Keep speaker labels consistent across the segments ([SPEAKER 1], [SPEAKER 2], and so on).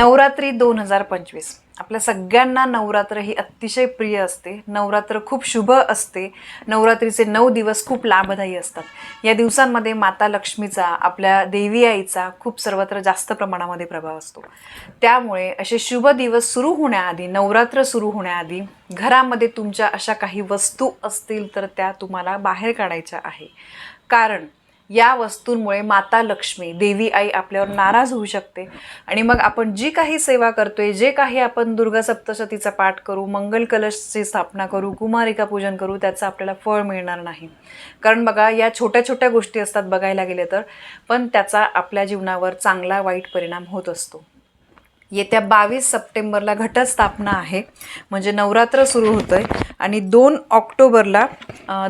[SPEAKER 1] नवरात्री दोन हजार पंचवीस. आपल्या सगळ्यांना नवरात्र ही अतिशय प्रिय असते. नवरात्र खूप शुभ असते. नवरात्रीचे नऊ दिवस खूप लाभदायी असतात. या दिवसांमध्ये माता लक्ष्मीचा आपल्या देवी आईचा खूप सर्वत्र जास्त प्रमाणामध्ये प्रभाव असतो. त्यामुळे असे शुभ दिवस सुरू होण्याआधी नवरात्र सुरू होण्याआधी घरामध्ये तुमच्या अशा काही वस्तू असतील तर त्या तुम्हाला बाहेर काढायच्या आहे. कारण या वस्तूंमुळे माता लक्ष्मी देवी आई आपल्यावर नाराज होऊ शकते. आणि मग आपण जी काही सेवा करतोय जे काही आपण दुर्गा सप्तशतीचा पाठ करू मंगल कलशची स्थापना करू कुमारिका पूजन करू त्याचं आपल्याला फळ मिळणार नाही. कारण बघा या छोट्या छोट्या गोष्टी असतात बघायला गेले तर पण त्याचा आपल्या जीवनावर चांगला वाईट परिणाम होत असतो. येत्या बावीस सप्टेंबरला घटस्थापना आहे. म्हणजे नवरात्र सुरू होतं आहे आणि दोन ऑक्टोबरला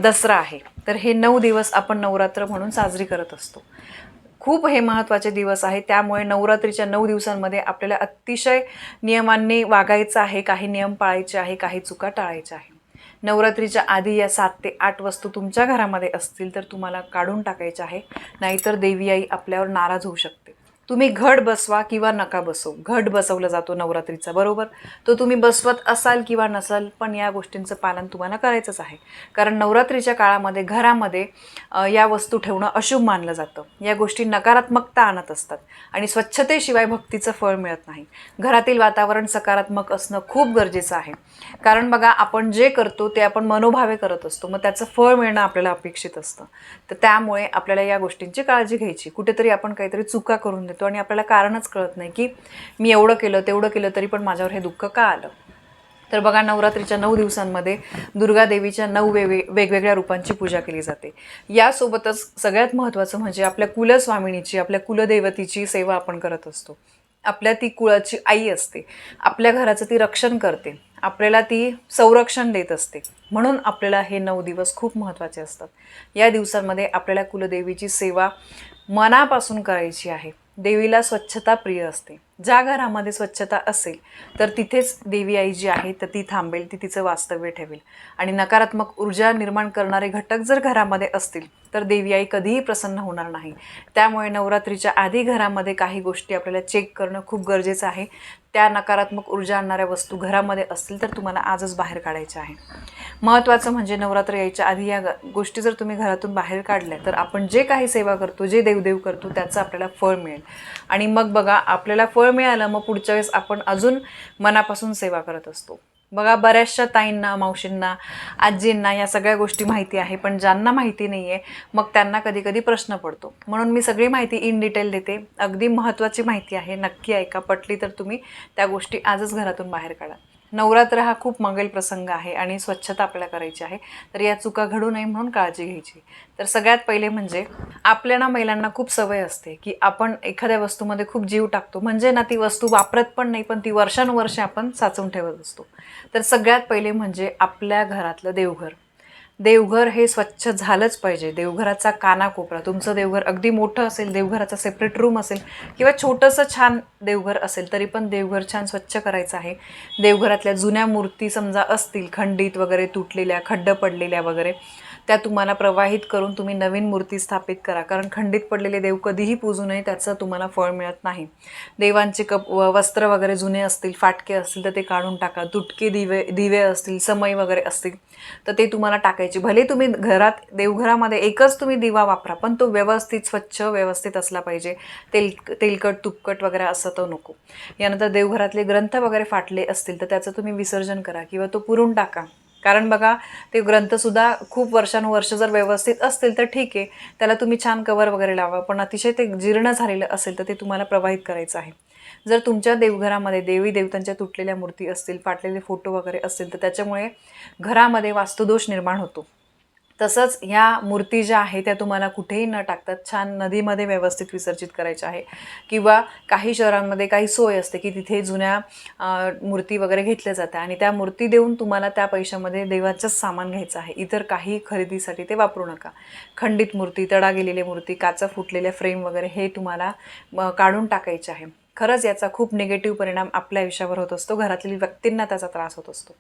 [SPEAKER 1] दसरा आहे. तर हे नऊ दिवस आपण नवरात्र म्हणून साजरी करत असतो. खूप हे महत्त्वाचे दिवस आहे. त्यामुळे नवरात्रीच्या नऊ दिवसांमध्ये आपल्याला अतिशय नियमांनी वागायचं आहे. काही नियम पाळायचे आहे काही चुका टाळायच्या आहे. नवरात्रीच्या आधी या सात ते आठ वस्तू तुमच्या घरामध्ये असतील तर तुम्हाला काढून टाकायच्या आहे. नाहीतर देवी आई आपल्यावर नाराज होऊ शकते. तुम्ही घट बसवा किंवा नका बसवू. घट बसवला जातो नवरात्रीचा बरोबर? तो तुम्ही बसवत असाल किंवा नसाल पण या गोष्टींचं पालन तुम्हाला करायचंच आहे. कारण नवरात्रीच्या काळामध्ये घरामध्ये या वस्तू ठेवणं अशुभ मानलं जातं. या गोष्टी नकारात्मकता आणत असतात आणि स्वच्छतेशिवाय भक्तीचं फळ मिळत नाही. घरातील वातावरण सकारात्मक असणं खूप गरजेचं आहे. कारण बघा आपण जे करतो ते आपण मनोभावे करत असतो. मग त्याचं फळ मिळणं आपल्याला अपेक्षित असतं. तर त्यामुळे आपल्याला या गोष्टींची काळजी घ्यायची. कुठेतरी आपण काहीतरी चुका करून देतो. आणि आपल्याला कारणच कळत नाही की मी एवढं केलं तेवढं केलं तरी पण माझ्यावर हे दुःख का आलं? तर बघा नवरात्रीच्या नऊ दिवसांमध्ये दुर्गा देवीच्या नऊ वेगवे वेगवेगळ्या रूपांची पूजा केली जाते. यासोबतच सगळ्यात महत्त्वाचं म्हणजे आपल्या कुलस्वामिनीची आपल्या कुलदेवतीची सेवा आपण करत असतो. आपल्या ती कुळाची आई असते. आपल्या घराचं ती रक्षण करते. आपल्याला ती संरक्षण देत असते. म्हणून आपल्याला हे नऊ दिवस खूप महत्त्वाचे असतात. या दिवसांमध्ये आपल्याला कुलदेवीची सेवा मनापासून करायची आहे. देवीला स्वच्छता प्रिय असते. ज्या घरामध्ये स्वच्छता असेल तर तिथेच देवी आई जी आहे तर ती थांबेल ती तिचं वास्तव्य ठेवेल. आणि नकारात्मक ऊर्जा निर्माण करणारे घटक जर घरामध्ये असतील तर देवी आई कधीही प्रसन्न होणार नाही. त्यामुळे नवरात्रीच्या आधी घरामध्ये काही गोष्टी आपल्याला चेक करणं खूप गरजेचं आहे. त्या नकारात्मक ऊर्जा आणणाऱ्या वस्तू घरामध्ये असतील तर तुम्हाला आजच बाहेर काढायच्या आहे. महत्त्वाचं म्हणजे नवरात्र यायच्या आधी या ग- गोष्टी जर तुम्ही घरातून बाहेर काढल्या तर आपण जे काही सेवा करतो जे देवदेव करतो त्याचं आपल्याला फळ मिळेल. आणि मग बघा आपल्याला फळ मिळालं मग पुढच्या वेळेस आपण अजून मनापासून सेवा करत असतो. बघा बऱ्याचशा ताईंना मावशींना आजींना या सगळ्या गोष्टी माहिती आहे पण ज्यांना माहिती नाही आहे मग त्यांना कधी कधी प्रश्न पडतो. म्हणून मी सगळी माहिती इन डिटेल देते. अगदी महत्त्वाची माहिती आहे नक्की ऐका. पटली तर तुम्ही त्या गोष्टी आजच घरातून बाहेर काढा. नवरात्र हा खूप मंगल प्रसंग आहे आणि स्वच्छता आपल्याला करायची आहे. तर या चुका घडू नये म्हणून काळजी घ्यायची. तर सगळ्यात पहिले म्हणजे आपल्याला महिलांना खूप सवय असते की आपण एखाद्या वस्तूमध्ये खूप जीव टाकतो. म्हणजे ना ती वस्तू वापरत पण नाही पण ती वर्षानुवर्षे आपण साचवून ठेवत असतो. तर सगळ्यात पहिले म्हणजे आपल्या घरातलं देवघर. देवघर हे स्वच्छ झालंच पाहिजे. देवघराचा कानाकोपरा तुमचं देवघर अगदी मोठं असेल देवघराचा सेपरेट रूम असेल किंवा छोटंसं छान देवघर असेल तरी पण देवघर छान स्वच्छ करायचं आहे. देवघरातल्या जुन्या मूर्ती समजा असतील खंडित वगैरे तुटलेल्या खड्ड पडलेल्या वगैरे त्या तुम्हाला प्रवाहित करून तुम्ही नवीन मूर्ती स्थापित करा. कारण खंडित पडलेले देव कधीही पूजू नये त्याचं तुम्हाला फळ मिळत नाही. देवांचे कप व- वस्त्र वगैरे जुने असतील फाटके असतील तर ते काढून टाका. तुटके दिवे दिवे असतील समय वगैरे असतील तर ते तुम्हाला टाकायचे. भले तुम्ही घरात देवघरामध्ये एकच तुम्ही दिवा वापरा पण तो व्यवस्थित स्वच्छ व्यवस्थित असला पाहिजे. तेल तेलकट तुपकट वगैरे असं तो नको. यानंतर देवघरातले ग्रंथ वगैरे फाटले असतील तर त्याचं तुम्ही विसर्जन करा किंवा तो पुरून टाका. कारण बघा ते ग्रंथसुद्धा खूप वर्षानुवर्ष जर व्यवस्थित असतील तर ठीक आहे. त्याला तुम्ही छान कवर वगैरे लावा. पण अतिशय ते जीर्ण झालेलं असेल तर ते तुम्हाला प्रवाहित करायचं आहे. जर तुमच्या देवघरामध्ये देवी देवतांच्या तुटलेल्या मूर्ती असतील फाटलेले फोटो वगैरे असतील तर त्याच्यामुळे घरामध्ये वास्तुदोष निर्माण होतो. तसंच ह्या मूर्ती ज्या आहे त्या तुम्हाला कुठेही न टाकतात छान नदीमध्ये व्यवस्थित विसर्जित करायच्या आहे. किंवा काही शहरांमध्ये काही सोय असते की तिथे जुन्या मूर्ती वगैरे घेतल्या जातात आणि त्या मूर्ती देऊन तुम्हाला त्या पैशामध्ये देवाचंच सामान घ्यायचं आहे. इतर काही खरेदीसाठी ते वापरू नका. खंडित मूर्ती तडा गेलेली मूर्ती काचा फुटलेल्या फ्रेम वगैरे हे तुम्हाला काढून टाकायचे आहे. खरंच याचा खूप निगेटिव्ह परिणाम आपल्या आयुष्यावर होत असतो. घरातील व्यक्तींना त्याचा त्रास होत असतो.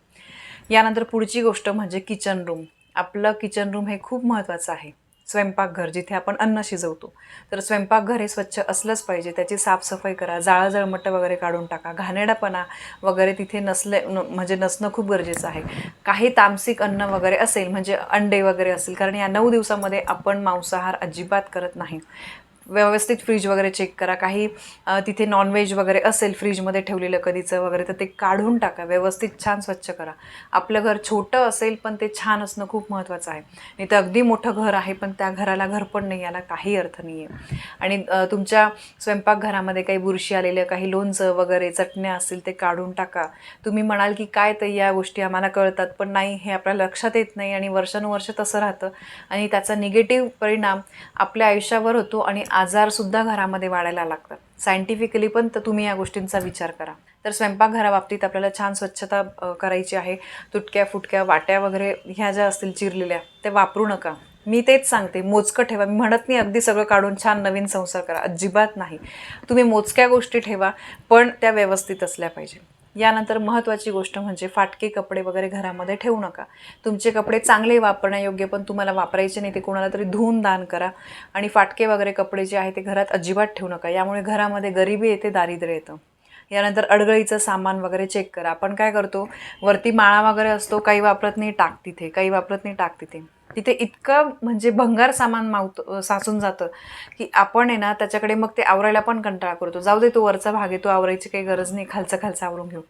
[SPEAKER 1] यानंतर पुढची गोष्ट म्हणजे किचन रूम आपलं किचन रूम हे खूप महत्त्वाचं आहे. स्वयंपाकघर जिथे आपण अन्न शिजवतो. तर स्वयंपाकघर हे स्वच्छ असलंच पाहिजे. त्याची साफसफाई करा जाळं जळमटं वगैरे काढून टाका घाणेरडापणा वगैरे तिथे नसले न- म्हणजे नसणं खूप गरजेचं आहे. काही तामसिक अन्न वगैरे असेल म्हणजे अंडे वगैरे असेल कारण या नऊ दिवसामध्ये आपण मांसाहार अजिबात करत नाही. व्यवस्थित फ्रीज वगैरे चेक करा. काही तिथे नॉनव्हेज वगैरे असेल फ्रीजमध्ये ठेवलेलं कधीचं वगैरे तर ते काढून टाका. व्यवस्थित छान स्वच्छ करा. आपलं घर छोटं असेल पण ते छान असणं खूप महत्त्वाचं आहे. नाही तर अगदी मोठं घर आहे पण त्या घराला घर पण नाही याला काही अर्थ नाही आहे आणि तुमच्या स्वयंपाकघरामध्ये काही बुरशी आलेल्या काही लोणचं वगैरे चटण्या असतील ते काढून टाका. तुम्ही म्हणाल की काय तर या गोष्टी आम्हाला कळतात पण नाही हे आपल्या लक्षात येत नाही आणि वर्षानुवर्ष तसं राहतं. आणि त्याचा निगेटिव्ह परिणाम आपल्या आयुष्यावर होतो आणि आजारसुद्धा घरामध्ये वाढायला लागतात. सायंटिफिकली पण तर तुम्ही या गोष्टींचा विचार करा. तर स्वयंपाकघराबाबतीत आपल्याला छान स्वच्छता करायची आहे. तुटक्या फुटक्या वाट्या वगैरे ह्या ज्या असतील चिरलेल्या ते वापरू नका. मी तेच सांगते मोजकं ठेवा. मी म्हणत नाही अगदी सगळं काढून छान नवीन संसार करा. अजिबात नाही. तुम्ही मोजक्या गोष्टी ठेवा पण त्या व्यवस्थित असल्या पाहिजे. यानंतर महत्त्वाची गोष्ट म्हणजे फाटके कपडे वगैरे घरामध्ये ठेवू नका. तुमचे कपडे चांगले वापरण्यायोग्य पण तुम्हाला वापरायचे नाही ते कोणाला तरी धुवून दान करा. आणि फाटके वगैरे कपडे जे आहे ते घरात अजिबात ठेवू नका. यामुळे घरामध्ये गरिबी येते दारिद्र्य येतं. यानंतर अडगळीचं सामान वगैरे चेक करा. आपण काय करतो वरती माळा वगैरे असतो काही वापरत नाही टाक तिथे काही वापरत नाही टाक तिथे. तिथे इतकं म्हणजे भंगार सामान मावतो साचून जातं की आपण आहे ना त्याच्याकडे मग ते आवरायला पण कंटाळा करतो. जाऊ दे तो वरचा भाग आहे तो आवरायची काही गरज नाही खालचं खालचं आवरून घेऊ.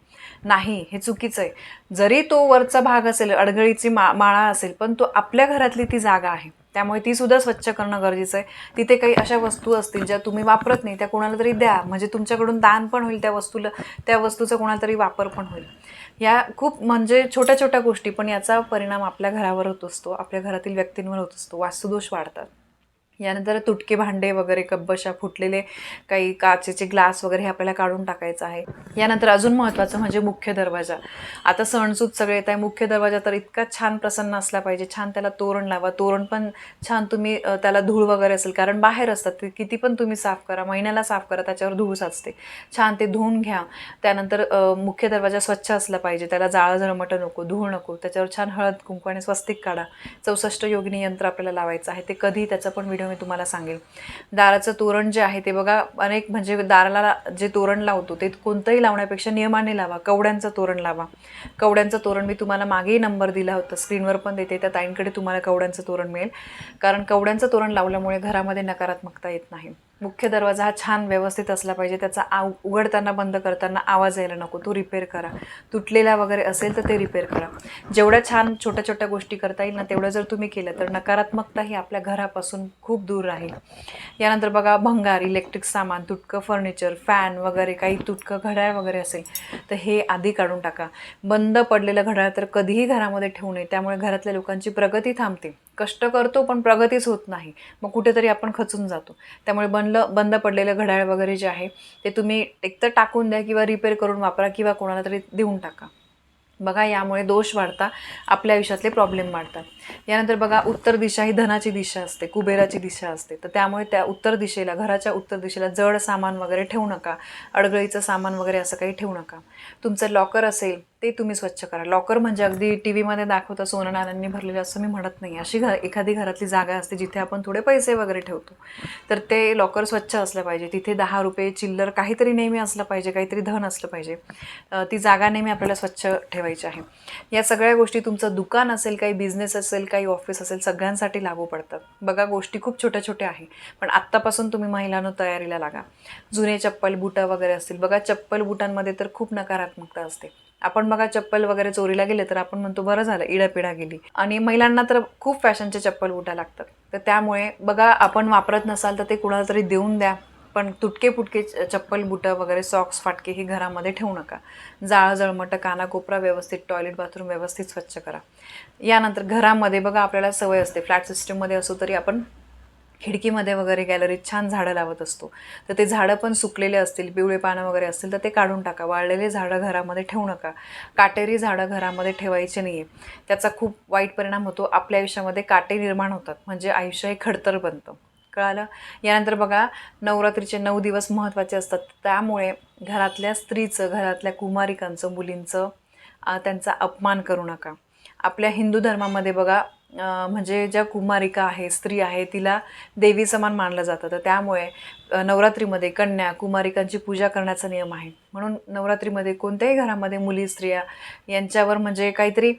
[SPEAKER 1] नाही हे चुकीचं आहे. जरी तो वरचा भाग असेल अडगळीची मा माळा असेल पण तो आपल्या घरातली ती जागा आहे. त्यामुळे ती सुद्धा स्वच्छ करणं गरजेचं आहे. तिथे काही अशा वस्तू असतील ज्या तुम्ही वापरत नाही त्या कोणाला तरी द्या. म्हणजे तुमच्याकडून दान पण होईल त्या वस्तूला त्या वस्तूचा कोणाला तरी वापर पण होईल. या खूप म्हणजे छोट्या छोट्या गोष्टी पण याचा परिणाम आपल्या घरावर होत असतो आपल्या घरातील व्यक्तींवर होत असतो. वास्तुदोष वाढतात. यानंतर तुटके भांडे वगैरे कब्बशा फुटलेले काही काचेचे ग्लास वगैरे हे आपल्याला काढून टाकायचं आहे. यानंतर अजून महत्त्वाचं म्हणजे मुख्य दरवाजा. आता सणसूद सगळे येत आहे. मुख्य दरवाजा तर इतका छान प्रसन्न असला पाहिजे. छान त्याला तोरण लावा. तोरण पण छान तुम्ही त्याला धूळ वगैरे असेल कारण बाहेर असतात. ते किती पण तुम्ही साफ करा. महिन्याला साफ करा त्याच्यावर धूळ साचते. छान ते धुवून घ्या. त्यानंतर मुख्य दरवाजा स्वच्छ असला पाहिजे. त्याला जाळं झळमटं नको धूळ नको. त्याच्यावर छान हळद कुंकू आणि स्वस्तिक काढा. चौसष्ट योगिनी यंत्र आपल्याला लावायचं आहे. ते कधी त्याचा पण व्हिडिओ मी तुम्हाला सांगेल. दाराचं तोरण जे आहे ते बघा अनेक म्हणजे दाराला जे तोरण लावतो ते कोणतंही लावण्यापेक्षा नियमाने लावा. कवड्यांचं तोरण लावा. कवड्यांचं तोरण मी तुम्हाला मागेही नंबर दिला होता. स्क्रीनवर पण देते त्या ताईंकडे तुम्हाला कवड्यांचं तोरण मिळेल. कारण कवड्यांचं तोरण लावल्यामुळे घरामध्ये नकारात्मकता येत नाही. मुख्य दरवाजा हा छान व्यवस्थित असला पाहिजे. त्याचा आव उघडताना बंद करताना आवाज यायला नको. तो रिपेअर करा. तुटलेला वगैरे असेल तर ते रिपेअर करा. जेवढ्या छान छोट्या छोट्या गोष्टी करता येईल ना तेवढं जर तुम्ही केलं तर नकारात्मकता ही आपल्या घरापासून खूप दूर राहील. यानंतर बघा भंगार इलेक्ट्रिक सामान तुटकं फर्निचर फॅन वगैरे काही तुटकं घड्याळ वगैरे असेल तर हे आधी काढून टाका. बंद पडलेलं घड्याळ तर कधीही घरामध्ये ठेवू नये. त्यामुळे घरातल्या लोकांची प्रगती थांबते. कष्ट करतो पण प्रगतीच होत नाही. मग कुठेतरी आपण खचून जातो. त्यामुळे बनलं बंद पडलेलं घड्याळ वगैरे जे आहे ते तुम्ही एकतर टाकून द्या किंवा रिपेअर करून वापरा किंवा कोणाला तरी देऊन टाका. बघा यामुळे दोष वाढता आपल्या आयुष्यातले प्रॉब्लेम वाढतात. यानंतर बघा उत्तर दिशा ही धनाची दिशा असते कुबेराची दिशा असते. तर त्यामुळे त्या उत्तर दिशेला घराच्या उत्तर दिशेला जड सामान वगैरे ठेवू नका. अडगळीचं सामान वगैरे असं काही ठेवू नका. तुमचं लॉकर असेल ते तुम्ही स्वच्छ करा. लॉकर म्हणजे अगदी टी व्हीमध्ये दाखवता सोनं नाण्यांनी भरलेलं असं मी म्हणत नाही. अशी घर एखादी घरातली जागा असते जिथे आपण थोडे पैसे वगैरे ठेवतो. तर ते लॉकर स्वच्छ असलं पाहिजे. तिथे दहा रुपये चिल्लर काहीतरी नेहमी असलं पाहिजे काहीतरी धन असलं पाहिजे. ती जागा नेहमी आपल्याला स्वच्छ ठेवायची आहे. या सगळ्या गोष्टी तुमचं दुकान असेल काही बिझनेस असेल काही ऑफिस असेल सगळ्यांसाठी लागू पडतात. बघा गोष्टी खूप छोट्या छोट्या आहे. पण आत्तापासून तुम्ही महिलांनो तयारीला लागा. जुने चप्पल बुटं वगैरे असतील. बघा चप्पल बुटांमध्ये तर खूप नकारात्मकता असते. आपण बघा चप्पल वगैरे चोरीला गेले तर आपण म्हणतो बरं झालं इडापिडा गेली. आणि महिलांना तर खूप फॅशनचे चप्पल उठा लागतात. तर त्यामुळे बघा आपण वापरत नसाल तर ते कुणाला तरी देऊन द्या. पण तुटके फुटके च- चप्पल बुटं वगैरे सॉक्स फाटके ही घरामध्ये ठेवू नका. जाळ जळमटं कानाकोपरा व्यवस्थित टॉयलेट बाथरूम व्यवस्थित स्वच्छ करा. यानंतर घरामध्ये बघा आपल्याला सवय असते. फ्लॅट सिस्टीममध्ये असो तरी आपण खिडकीमध्ये वगैरे गॅलरीत छान झाडं लावत असतो. तर ते झाडं पण सुकलेले असतील पिवळे पानं वगैरे असतील तर ते काढून टाका. वाळलेले झाडं घरामध्ये ठेवू नका. काटेरी झाडं घरामध्ये ठेवायचे नाही आहे त्याचा खूप वाईट परिणाम होतो. आपल्या आयुष्यामध्ये काटे निर्माण होतात. म्हणजे आयुष्य हे खडतर बनतं. कळालं? यानंतर बघा नवरात्रीचे नऊ दिवस महत्त्वाचे असतात. त्यामुळे घरातल्या स्त्रीचं घरातल्या कुमारिकांचं मुलींचं त्यांचा अपमान करू नका. आपल्या हिंदू धर्मामध्ये बघा म्हणजे ज्या कुमारिका आहे स्त्री आहे तिला देवी समान मानलं जातं. तर त्यामुळे नवरात्रीमध्ये कन्या कुमारिकांची पूजा करण्याचा नियम आहे. म्हणून नवरात्रीमध्ये कोणत्याही घरामध्ये मुली स्त्रिया यांच्यावर म्हणजे काहीतरी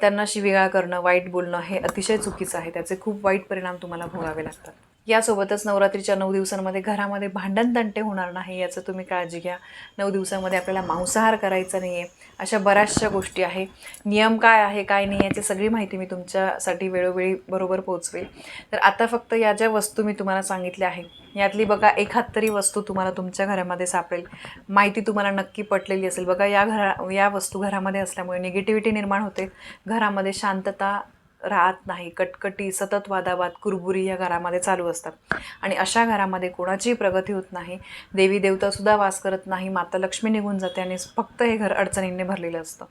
[SPEAKER 1] त्यांना शिवीगाळ करणं वाईट बोलणं हे अतिशय चुकीचं आहे. त्याचे खूप वाईट परिणाम तुम्हाला भोगावे लागतात. यासोबतच नवरात्रीच्या नऊ दिवसांमध्ये घरामध्ये भांडण तंटे होणार नाही याचं तुम्ही काळजी घ्या. नऊ दिवसामध्ये आपल्याला मांसाहार करायचा नाही आहे अशा बऱ्याचशा गोष्टी आहे. नियम काय आहे काय नाही याची सगळी माहिती मी तुमच्यासाठी वेळोवेळी बरोबर पोहोचवेल. तर आता फक्त या ज्या वस्तू मी तुम्हाला सांगितल्या आहे यातली बघा एखाद तरी वस्तू तुम्हाला तुमच्या घरामध्ये सापडेल. माहिती तुम्हाला नक्की पटलेली असेल. बघा या घरा या वस्तू घरामध्ये असल्यामुळे निगेटिव्हिटी निर्माण होते. घरामध्ये शांतता राहत नाही कटकटी सतत वादावाद कुरबुरी या घरामध्ये चालू असतात. आणि अशा घरामध्ये कोणाचीही प्रगती होत नाही. देवी देवतासुद्धा वास करत नाही माता लक्ष्मी निघून जाते आणि फक्त हे घर अडचणींनी भरलेलं असतं.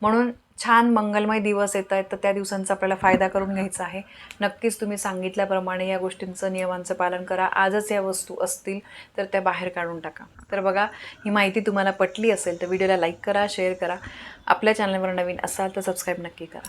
[SPEAKER 1] म्हणून छान मंगलमय दिवस येत आहेत तर त्या दिवसांचा आपल्याला फायदा करून घ्यायचा आहे. नक्कीच तुम्ही सांगितल्याप्रमाणे या गोष्टींचं नियमांचं पालन करा. आजच या वस्तू असतील तर त्या बाहेर काढून टाका. तर बघा ही माहिती तुम्हाला पटली असेल तर व्हिडिओला लाईक करा शेअर करा. आपल्या चॅनलवर नवीन असाल तर सबस्क्राईब नक्की करा.